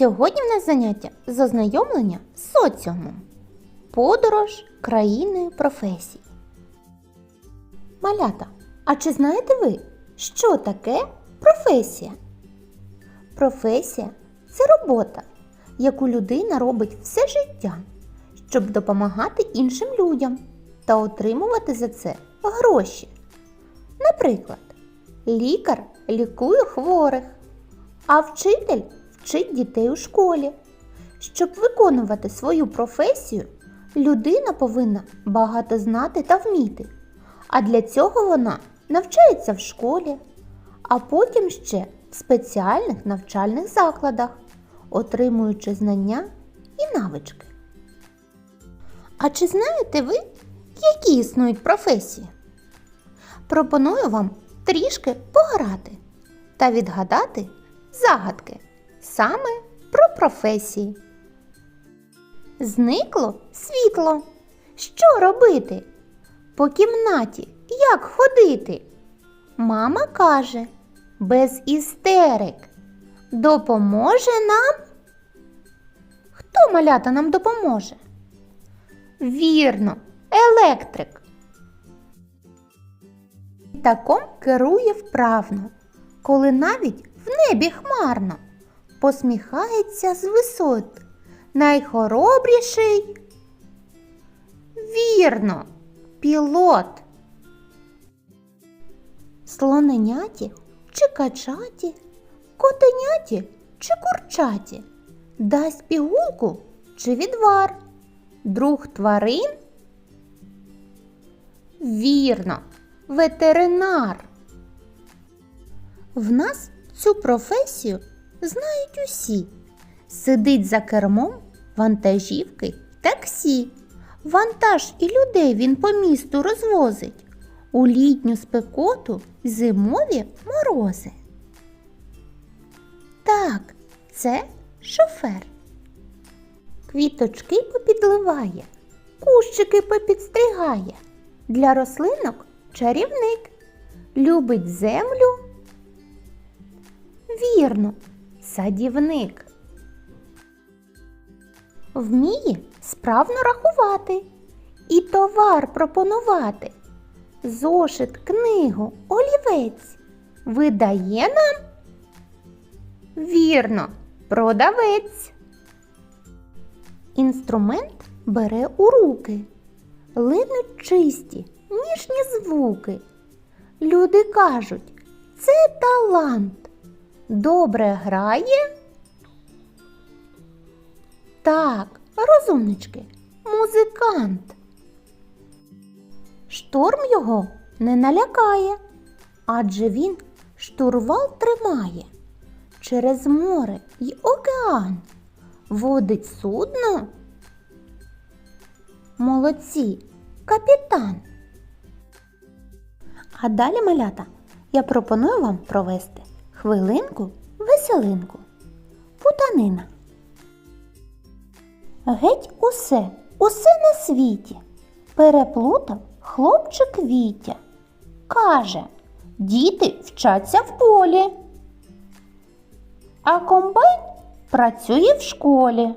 Сьогодні в нас заняття з ознайомлення з соціумом. Подорож країною професій. Малята, а чи знаєте ви, що таке професія? Професія це робота, яку людина робить все життя, щоб допомагати іншим людям та отримувати за це гроші. Наприклад, лікар лікує хворих, а вчитель вчить дітей у школі. Щоб виконувати свою професію, людина повинна багато знати та вміти. А для цього вона навчається в школі, а потім ще в спеціальних навчальних закладах, отримуючи знання і навички. А чи знаєте ви, які існують професії? Пропоную вам трішки пограти та відгадати загадки саме про професії. Зникло світло. Що робити? По кімнаті як ходити? Мама каже, без істерик. Допоможе нам? Хто малята нам допоможе? Вірно, електрик. Літаком керує вправно, коли навіть в небі хмарно, посміхається з висот. Найхоробріший. Вірно, пілот. Слоненяті чи качаті, котеняті чи курчаті, дасть пігулку чи відвар, друг тварин. Вірно, ветеринар. В нас цю професію знають усі. Сидить за кермом вантажівки таксі. Вантаж і людей він по місту розвозить. У літню спекоту зимові морози. Так, це шофер. Квіточки попідливає, кущики попідстригає. Для рослинок чарівник. Любить землю. Вірно, садівник. Вміє справно рахувати і товар пропонувати. Зошит, книгу, олівець видає нам? Вірно, продавець. Інструмент бере у руки, линуть чисті, ніжні звуки. Люди кажуть, це талант. Добре грає? Так, розумнички, музикант. Шторм його не налякає, адже він штурвал тримає. Через море й океан водить судно. Молодці, капітан. А далі, малята, я пропоную вам провести хвилинку веселинку. Путанина. Геть усе, усе на світі. Переплутав хлопчик Вітя. Каже, діти вчаться в полі. А комбайн працює в школі.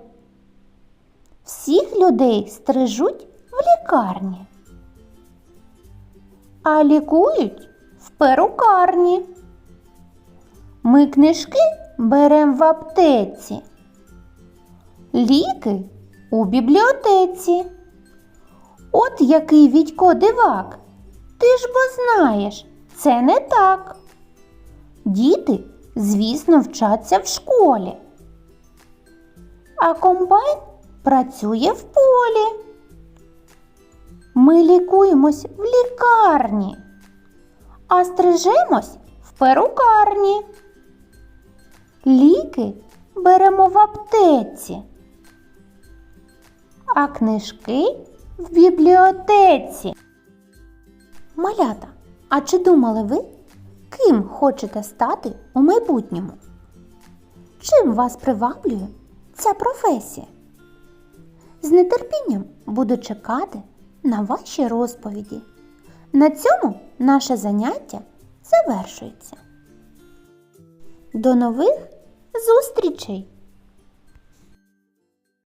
Всіх людей стрижуть в лікарні. А лікують в перукарні. Ми книжки берем в аптеці. Ліки у бібліотеці. От який Відько дивак. Ти ж бо знаєш, це не так. Діти, звісно, вчаться в школі. А комбайн працює в полі. Ми лікуємось в лікарні, а стрижемось в перукарні. Ліки беремо в аптеці, а книжки в бібліотеці. Малята, а чи думали ви, ким хочете стати у майбутньому? Чим вас приваблює ця професія? З нетерпінням буду чекати на ваші розповіді. На цьому наше заняття завершується. До нових зустрічей!